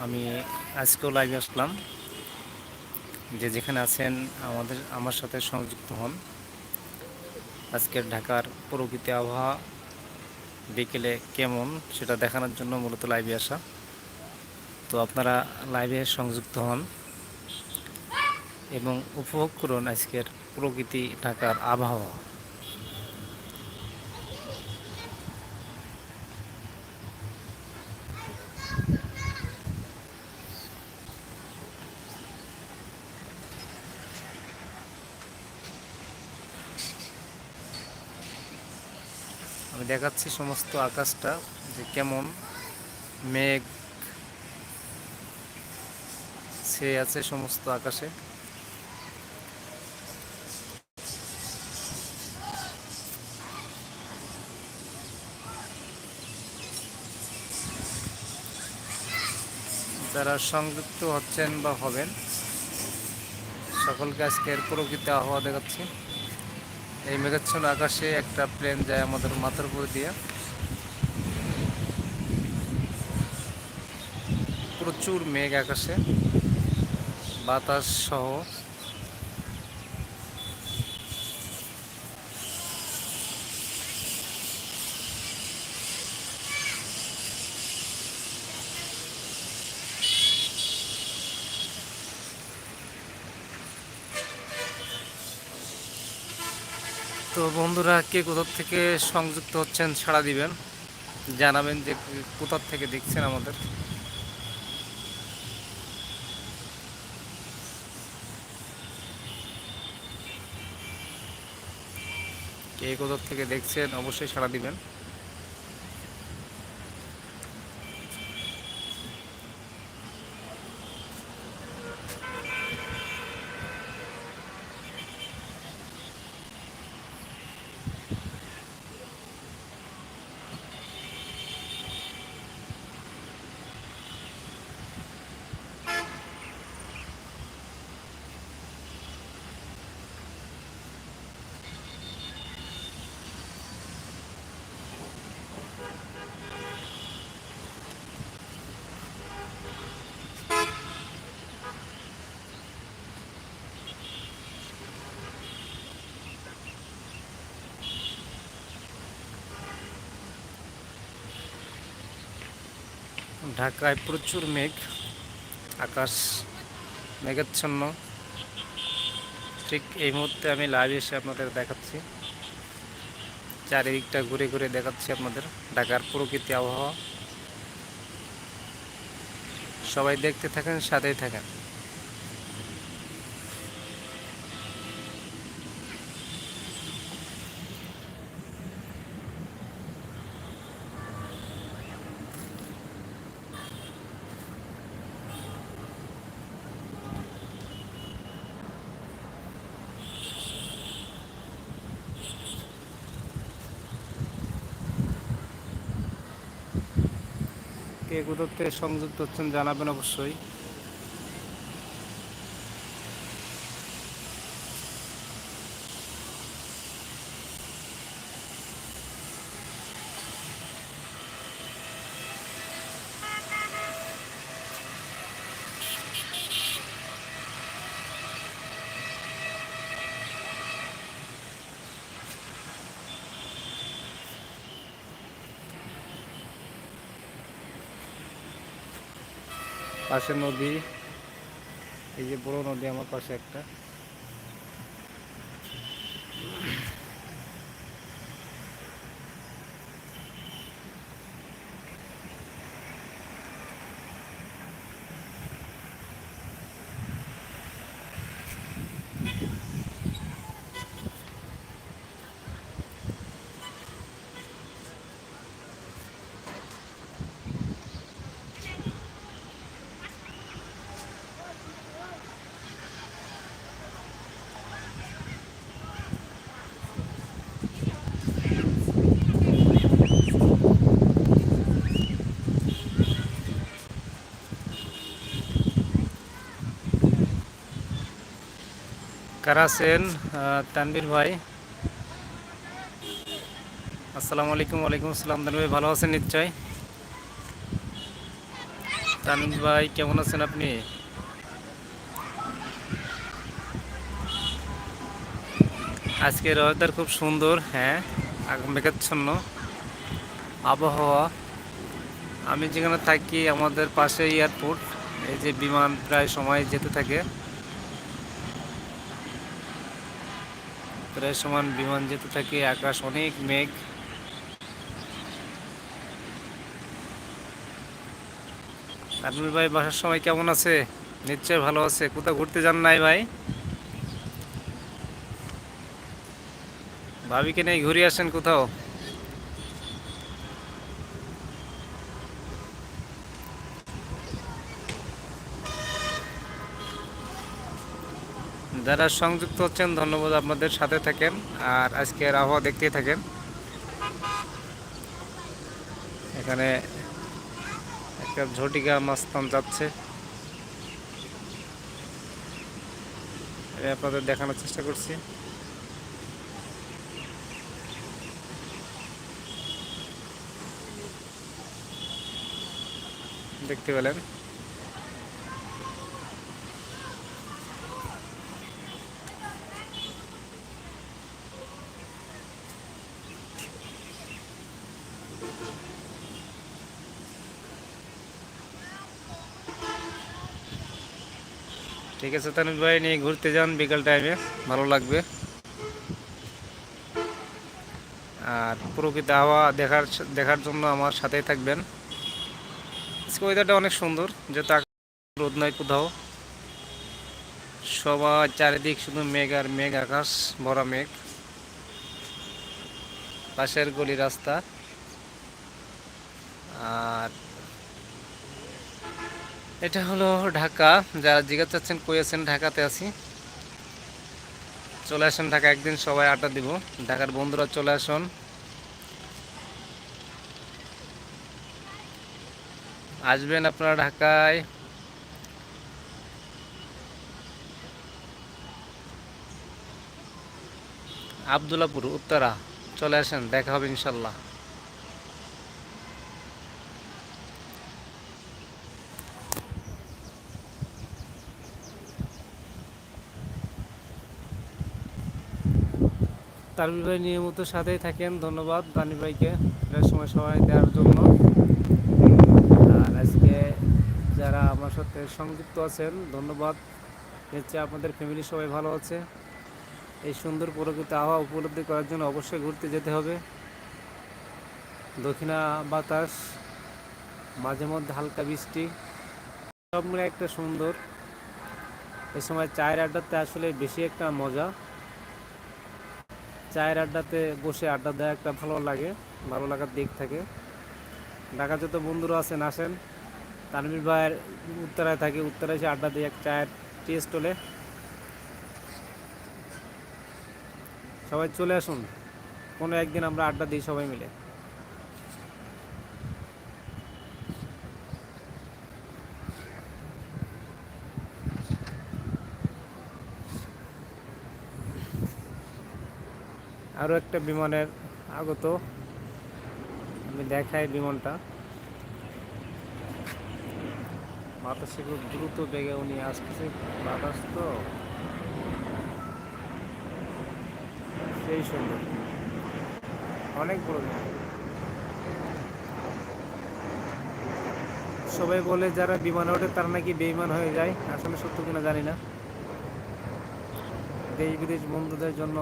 আমি আজকেও লাইভে আসলাম। যে যেখানে আছেন, আমাদের, আমার সাথে সংযুক্ত হন। আজকের ঢাকার প্রকৃতি আবহাওয়া বিকেলে কেমন সেটা দেখানোর জন্য মূলত লাইভে আসা। তো আপনারা লাইভে সংযুক্ত হন এবং উপভোগ করুন আজকের প্রকৃতি ঢাকার আবহাওয়া। দেখাচ্ছি সমস্ত আকাশটা, যে কেমন মেঘ সে আছে সমস্ত আকাশে। যারা সংযুক্ত হচ্ছেন বা হবেন, সকলকে আজকের প্রকৃতি আবহাওয়া দেখাচ্ছি। এই মেঘাচ্ছন্ন আকাশে একটা প্লেন যায় আমাদের মাথার উপর দিয়ে। প্রচুর মেঘ আকাশে, বাতাস সহ। তো বন্ধুরা, কে কোথার থেকে সংযুক্ত হচ্ছেন সাড়া দিবেন। জানাবেন যে কোথার থেকে দেখছেন আমাদের। কে কোথার থেকে দেখছেন, অবশ্যই সাড়া দিবেন। ঢাকায় প্রচুর মেঘ, আকাশ মেঘাচ্ছন্ন। ঠিক এই মুহূর্তে আমি লাইভ এসে আপনাদের দেখাচ্ছি। চারিদিকটা ঘুরে ঘুরে দেখাচ্ছি আপনাদের, ঢাকার প্রকৃতি আবহাওয়া। সবাই দেখতে থাকেন, সাথেই থাকেন। কে সংযুক্ত হচ্ছেন জানাবেন অবশ্যই। পাশে নদী এই যে বড় নদী আমার পাশে একটা। কারা আছেন? তানবির ভাই। আসসালামু আলাইকুম, ওয়ালাইকুম আসসালাম। তানবির ভাই, ভালো আছেন নিশ্চয়? তানভীর ভাই, কেমন আছেন আপনি? আজকের ওয়েদার খুব সুন্দর হ্যাঁ আগ- মেঘাচ্ছন্ন। আবহাওয়া। আমি যেখানে থাকি, আমাদের পাশে এয়ারপোর্ট এই যে বিমান প্রায় সময় যেতে থাকে। প্রায় সমান বিমান যেতে থাকে, আকাশ অনেক মেঘ। আপনি ভাই বাসার সময় কেমন আছে? নিশ্চয় ভালো আছে। কোথাও ঘুরতে যান নাই ভাই? ভাবিকে নেই ঘুরে আসেন কোথাও? যারা সংযুক্ত হচ্ছেন ধন্যবাদ আপনাদের সাথে থাকেন আর আজকের আবহাওয়া দেখতেই থাকেন। এখানে একটা ঝটিকা মাস্তান যাচ্ছে। আপনাদের দেখানোর চেষ্টা করছি। দেখতে পেলেন? ঠিক আছে তানুজ ভাই, নিয়ে ঘুরতে যান বিকাল টাইমে ভালো লাগবে। আর প্রকৃত হাওয়া দেখার দেখার জন্য আমার সাথেই থাকবেন। আজকে ওয়েদারটা অনেক সুন্দর যেহেতু আকাশ রোদ নয় কোথাও। সবার চারিদিক শুধু মেঘ আর মেঘ, আকাশ ভরা মেঘ। পাশের গলি রাস্তা। আর এটা হলো ঢাকা। যারা জিজ্ঞাসা চাচ্ছেন কই আছেন? ঢাকাতে আছি। চলে আসেন ঢাকা, একদিন সবাই আড্ডা দিব। ঢাকার বন্ধুরা চলে আসুন। আসবেন আপনারা ঢাকায়। আবদুল্লাপুর, উত্তরা। চলে আসেন, দেখা হবে ইনশাল্লাহ। তারবির ভাই নিয়মিত সাথেই থাকেন। ধন্যবাদ বানি ভাইকে। সময় সময় দেওয়ার জন্য। আর আজকে যারা আমার সাথে সংযুক্ত আছেন, ধন্যবাদ। হচ্ছে আপনাদের ফ্যামিলি সবাই ভালো আছে। এই সুন্দর প্রকৃত আবহাওয়া উপলব্ধি করার জন্য অবশ্যই ঘুরতে যেতে হবে। দক্ষিণা বাতাস, মাঝে মধ্যে হালকা বৃষ্টি। সব মিলে একটা সুন্দর। এ সময় চায়ের আড্ডাতে আসলে বেশি একটা মজা। চায়ের আড্ডাতে বসে আড্ডা দেওয়া একটা ভালো লাগে, ভালো লাগার দিক থাকে। ঢাকা যত বন্ধুরা আছেন, আসেন। তানবির ভাইয়ের উত্তরায় থাকে, উত্তরায় এসে আড্ডা দিয়ে এক চায়ের টেস্ট হলে। সবাই চলে আসুন। কোনো একদিন আমরা আড্ডা দিই সবাই মিলে। আরও একটা বিমানের আগত। আমি দেখাই বিমানটা। বাতাসে খুব দ্রুত বেগে উনি আসতেছে। বাতাস তো সেই সুন্দর। অনেক বড় সবাই বলে যারা বিমানে ওঠে তারা নাকি বেইমান হয়ে যায়। আসলে সত্য কিনা জানি না। দেশ বিদেশ বন্ধুদের জন্য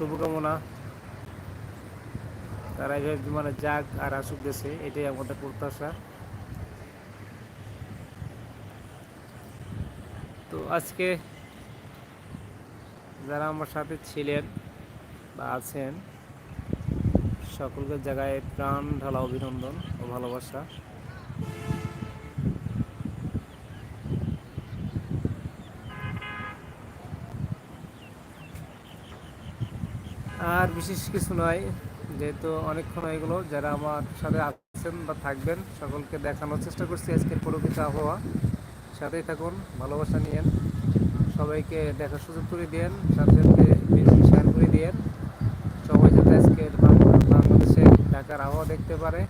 শুভকামনা। তারা বিমানে যাক আর আসুক দেশে, এটাই আমাদের প্রত্যাশা। তো আজকে যারা আমার সাথে ছিলেন বা আছেন, সকলকে জায়গায় প্রাণ ঢালা অভিনন্দন ও ভালোবাসা আর বিশেষ কিছু নয়, যেহেতু অনেকক্ষণ হয়ে গেলো, যারা আমার সাথে আছেন বা থাকবেন, সকলকে দেখানোর চেষ্টা করছি আজকের প্রকৃত আবহাওয়া। সাথেই থাকুন, ভালোবাসা নিয়েন, সবাইকে দেখার সুযোগ করে দিয়েন সাথে সাথে শেয়ার করে দিয়েন, সবাই যাতে আজকের বাংলা- বাংলাদেশে ঢাকার আবহাওয়া দেখতে পারে।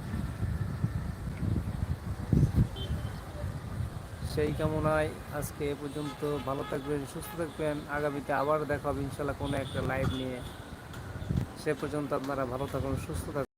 সেই কামনায় আজকে এ পর্যন্ত ভালো থাকবেন, সুস্থ থাকবেন, আগামীতে আবার দেখা হবে ইনশাল্লাহ কোনো একটা লাইভ নিয়ে। সে পর্যন্ত আপনারা ভালো থাকুন সুস্থ থাকুন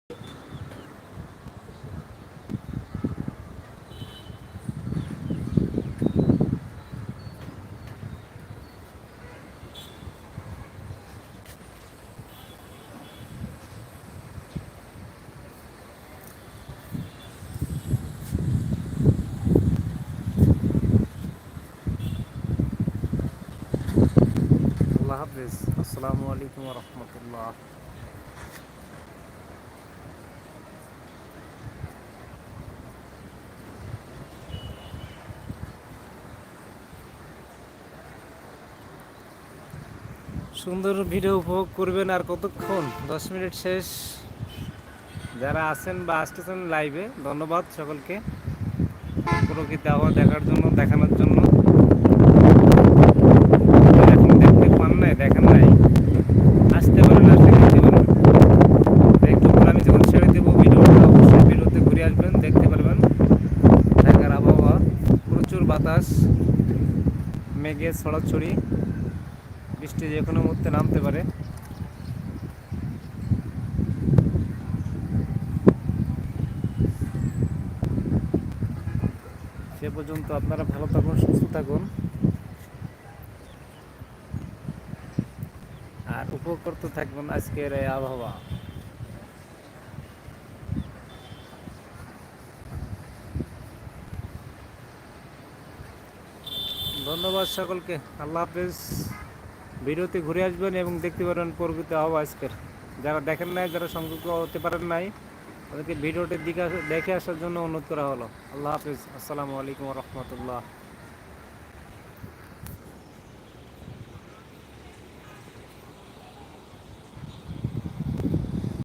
আল্লাহ হাফিজ আসসালামু আলাইকুম রহমতুল্লাহ সুন্দর ভিডিও উপভোগ করবেন আর কতক্ষণ? দশ মিনিট শেষ। যারা আছেন বা আসতেছেন লাইভে ধন্যবাদ সকলকে। প্রকৃতি আবহাওয়া দেখার জন্য, দেখানোর জন্য। দেখতে পান নাই, দেখেন নাই। আসতে পারেন আমি যখন ভিডিওতে ঘুরে আসবেন, দেখতে পারবেন। আবহাওয়া, প্রচুর বাতাস, মেঘে ছড়াছড়ি। বৃষ্টি যে কোনো মুহূর্তে নামতে পারে। সে পর্যন্ত আপনারা ভালো থাকুন, সুস্থ থাকুন। আর উপভোগ করতে থাকবেন আজকের এই আবহাওয়া। ধন্যবাদ সকলকে। আল্লাহ হাফেজ। ভিডিওতে ঘুরে আসবেন এবং দেখতে পারেন প্রকৃত আবহাওয়া আজকের। যারা দেখেন নাই, যারা সংযুক্ত হতে পারেন নাই, তাদেরকে ভিডিওটির দিকে দেখে আসার জন্য অনুরোধ করা হলো। আল্লাহ হাফিজ। আসসালামু আলাইকুম রহমতুল্লাহ।